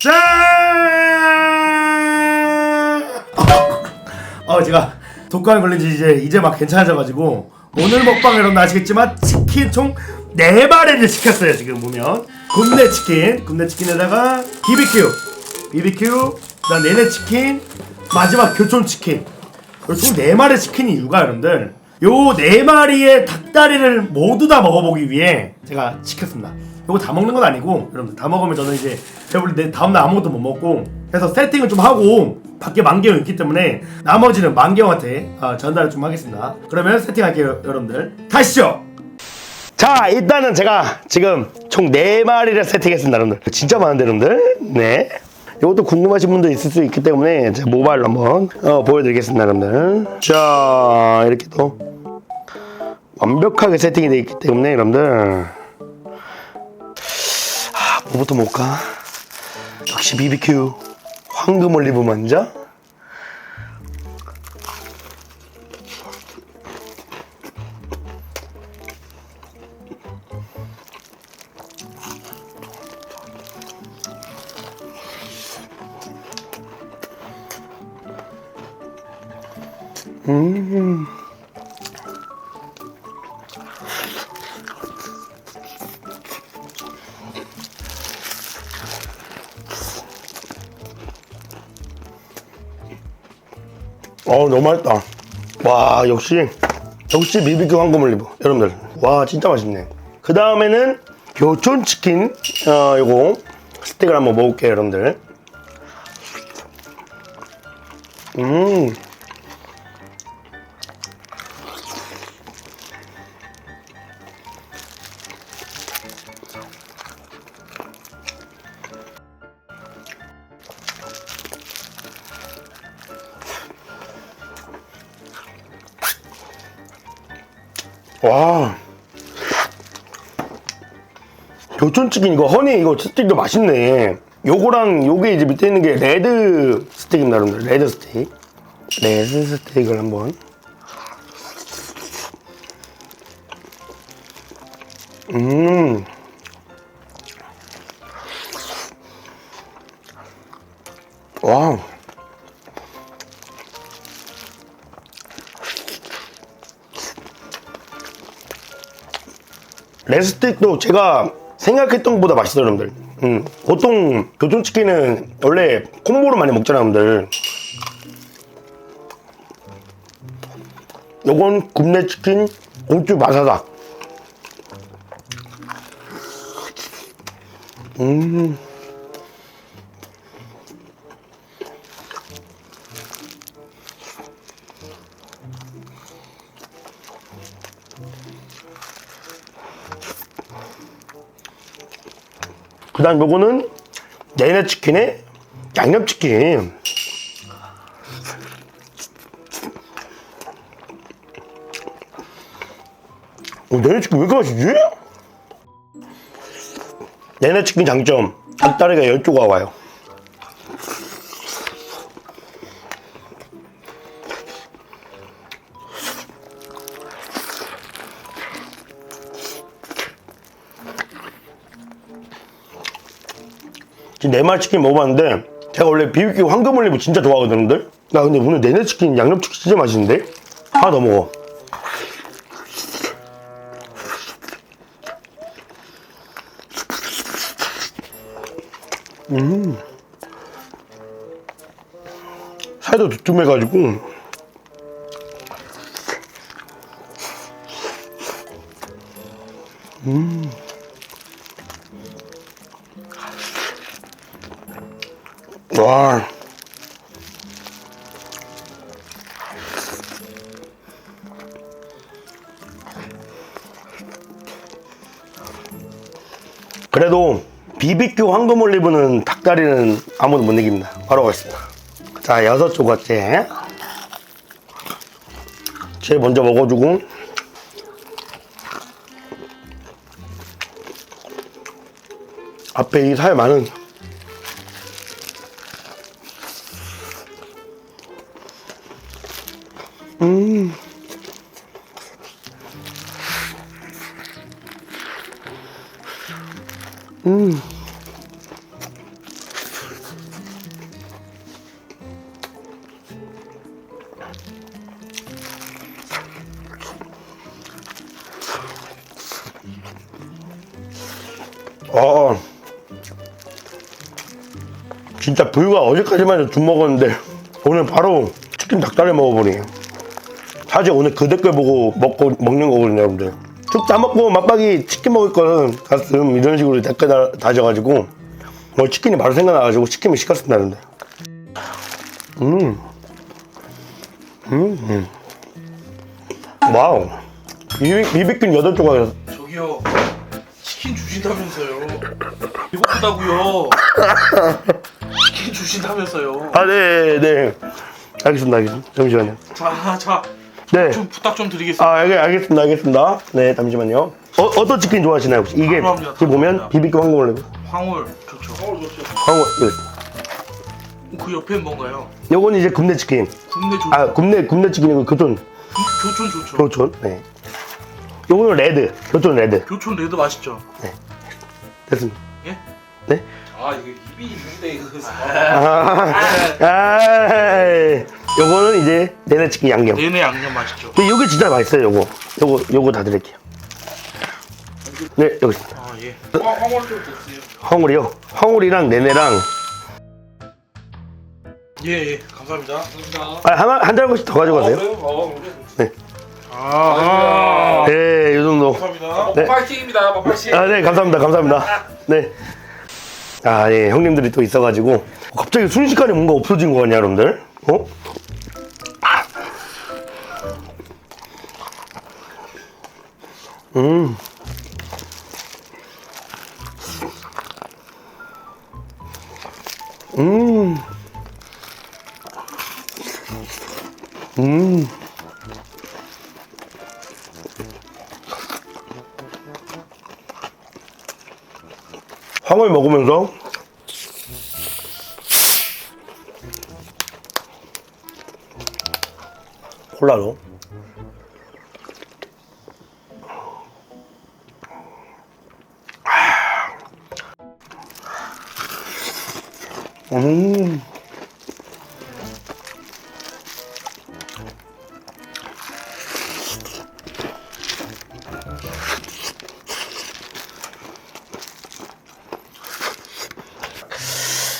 짠! 어, 제가 독감에 걸린 지 이제, 이제 막 괜찮아져가지고 오늘 먹방 여러분 아시겠지만 치킨 총 4마리를 시켰어요 지금 보면. 굽네 치킨. 굽네 치킨에다가 BBQ BBQ 그다음 내내 치킨 마지막 교촌 치킨. 그리고 총 4마리 치킨이 이유가 여러분들. 요 4마리의 닭다리를 모두 다 먹어보기 위해 제가 시켰습니다 요거 다 먹는 건 아니고 여러분들 다 먹으면 저는 이제 배불리 내 다음날 아무것도 못 먹고 그래서 세팅을 좀 하고 밖에 만개형 있기 때문에 나머지는 만개형한테 어, 전달을 좀 하겠습니다. 그러면 세팅할게요 여러분들. 가시죠! 자 일단은 제가 지금 총 4마리를 세팅했습니다 여러분들. 진짜 많은데 여러분들? 네. 이것도 궁금하신 분도 있을 수 있기 때문에 제가 모바일로 한번 어, 보여드리겠습니다 여러분들. 자 이렇게 또 완벽하게 세팅이 되어 있기 때문에 여러분들. 아 뭐부터 먹을까? 역시 BBQ 황금 올리브 먼저 어 너무 맛있다. 와 역시 역시 BBQ 황금 올리브 여러분들. 와 진짜 맛있네. 그 다음에는 교촌 치킨 어 요거 스틱을 한번 먹을게요 여러분들. 음 와. 교촌치킨 이거 허니 이거 스틱도 맛있네. 요거랑 요게 이제 밑에 있는 게 레드 스틱입니다, 여러분들. 레드 스틱. 레드 스틱을 한번. 음. 와우. 레스틱도 제가 생각했던 것보다 맛있어요, 여러분들. 음, 보통 교촌치킨은 원래 콤보로 많이 먹잖아요, 여러분들. 요건 굽네 치킨 공주 마사삭. 음. 그 다음 요거는 내내 치킨에 양념치킨. 어, 내내 치킨 왜 이렇게 맛있지? 내내 치킨 장점. 닭다리가 12조각 와요. 지금 네말 치킨 먹어봤는데 제가 원래 BBQ 황금 올리브 진짜 좋아하거든요. 나 근데 오늘 내내 치킨 양념 치킨 진짜 맛있는데? 하나 더 먹어. 음. 살도 두툼해가지고 와. 그래도 BBQ 황금 올리브는 닭다리는 아무도 못 이깁니다. 바로 가겠습니다. 자, 여섯 조각째. 제일 먼저 먹어주고. 앞에 이 살 많은 어. 진짜 불과 어제까지만 해도 죽 먹었는데 오늘 바로 치킨 닭다리 먹어보니 사실 오늘 그 댓글 보고 먹고 먹는 거거든요 여러분들 쭉다 먹고 맛박이 치킨 먹을 거는 가슴 이런 식으로 댓글 다, 다셔가지고 뭐 치킨이 바로 생각나가지고 치킨을 시켰습니다 여러분들 음. 음. 음. 와우 비비, 비비킨 8조각 저기요 치킨 주신다면서요 배고프다고요 치킨 주신다면서요 아, 네, 네. 알겠습니다, 알겠습니다. 잠시만요. 자 자 네. 좀 부탁 좀 드리겠습니다 아, 알, 알겠습니다, 알겠습니다. 네, 잠시만요. 어, 어떤 치킨 좋아하시나요? 혹시? 이게, 여기 보면 그럼요. 비비큐 황금올레. 황홀 좋죠 황홀 좋죠 황금, 네. 그 옆엔 뭔가요? 요건 이제 굽네 치킨. 국내 조, 아, 굽네, 굽네 치킨이고 교촌, 교촌 좋죠 교촌. 네. 요거는 레드, 교촌 레드. 교촌 레드 맛있죠 됐습니다. 예? 네? 아 이거 입이 있는데 이거 아, 아, 요거는 이제 내내 치킨 양념. 내내 양념 맛있죠 근데 요게 진짜 맛있어요, 요거. 요거, 요거 다 드릴게요. 네, 여기 있습니다. 아 예 황홀 좀 됐어요. 황홀이요. 황홀이랑 내내랑 예예 감사합니다 감사합니다. 아, 한, 한 달씩 더 가져가세요. 어, 그래요? 어, 그래. 아 네, 이 정도. 감사합니다 네. 파이팅입니다. 파이팅. 아, 네, 감사합니다. 감사합니다. 네. 아, 예, 형님들이 또 있어가지고. 갑자기 순식간에 뭔가 없어진 거 같냐, 여러분들? 어? 음. 음. 음. 황을 먹으면서 콜라로 음.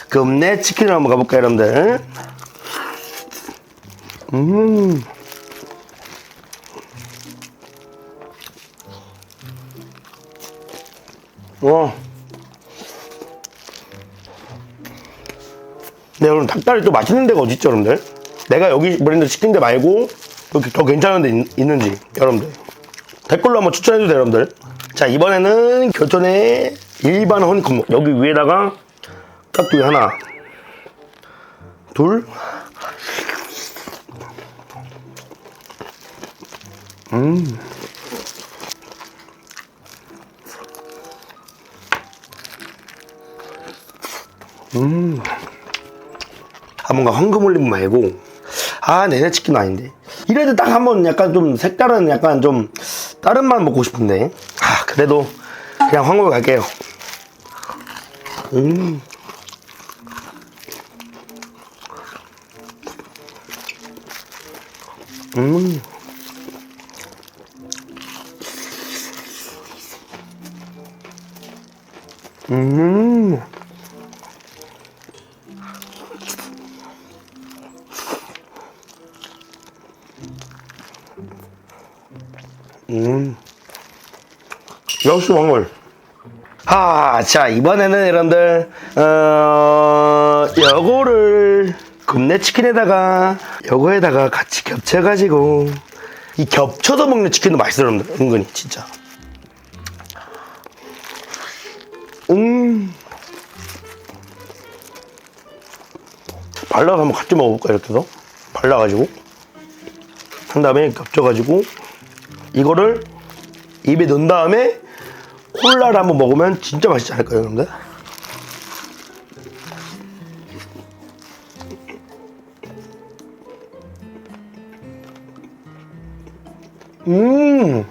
금내 치킨을 한번 가볼까요, 여러분들? 음. 와. 네, 여러분, 닭다리 또 맛있는 데가 어딨죠, 여러분들? 내가 여기 브랜드 치킨데 말고, 여기 더 괜찮은 데 있, 있는지, 여러분들. 댓글로 한번 추천해주세요, 여러분들. 자, 이번에는 교촌의 일반 허니콤. 여기 위에다가 깍두기 하나, 둘, 음, 음, 아 뭔가 황금 올림 말고. 아 내내 치킨 아닌데. 이래도 딱 한번 약간 좀 색다른 약간 좀 다른 맛 먹고 싶은데. 아 그래도 그냥 황금 갈게요. 음. 음. 음. 음. 역시 왕물. 아, 자, 이번에는 여러분들, 어, 요거를 굽네 치킨에다가, 요거에다가 같이 겹쳐가지고, 이 겹쳐서 먹는 치킨도 맛있어요. 은근히, 진짜. 음. 발라서 한번 같이 먹어볼까, 이렇게 해서. 발라가지고. 한 다음에 겹쳐가지고, 이거를 입에 넣은 다음에, 콜라를 한번 먹으면 진짜 맛있지 않을까요, 여러분들? 음.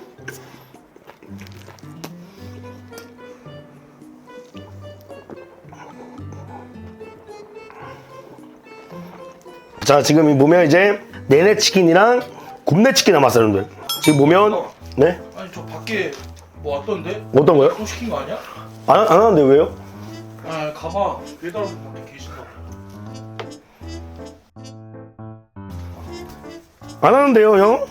자, 지금 이 보면 이제 내내 치킨이랑 굽네 치킨 남았어요, 여러분들. 지금 보면 네? 아니 저 밖에 뭐 왔던데? 어떤 거요? 또 시킨 거 아니야? 안, 안 하는데 왜요? 아 가봐 배달부 밖에 계신다 안 하는데요, 형?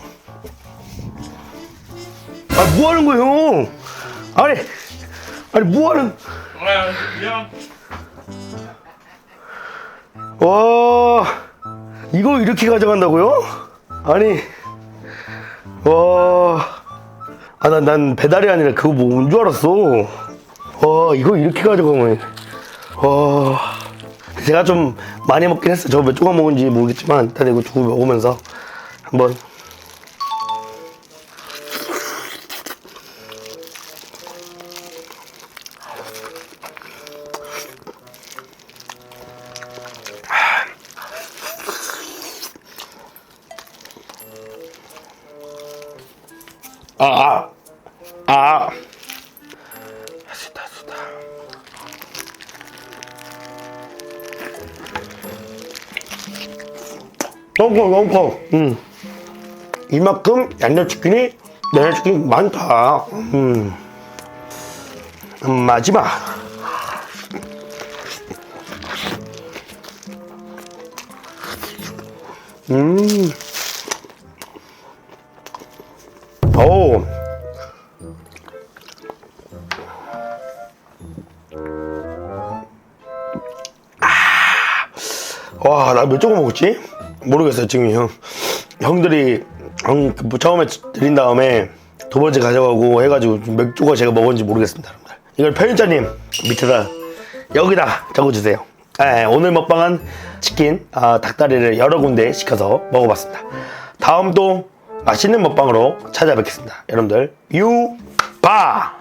아, 뭐 하는 거예요, 형? 아니, 아니, 뭐 하는. 아 미안 와, 이거 이렇게 가져간다고요? 아니, 와. 아, 난, 난 배달이 아니라 그거 뭔 줄 알았어. 와, 이거 이렇게 가져가면. 와. 제가 좀 많이 먹긴 했어요. 저몇 조각 먹은지 모르겠지만, 일단 이거 두고 먹으면서 한번. 아, 아, 아. 너무 커, 너무 커. 음. 이만큼 양념치킨이 양념치킨 많다. 음. 음, 마지막. 음. 오. 아. 와, 나 몇 조각 먹었지? 모르겠어요, 지금 형. 형들이 형, 그뭐 처음에 드린 다음에 두 번째 가져가고 해가지고 몇 조각 제가 먹었는지 모르겠습니다, 여러분들. 이걸 편집자님 밑에다 여기다 적어주세요. 예, 오늘 먹방은 치킨, 아, 닭다리를 여러 군데 시켜서 먹어봤습니다. 다음 또 맛있는 먹방으로 찾아뵙겠습니다. 여러분들, 유바!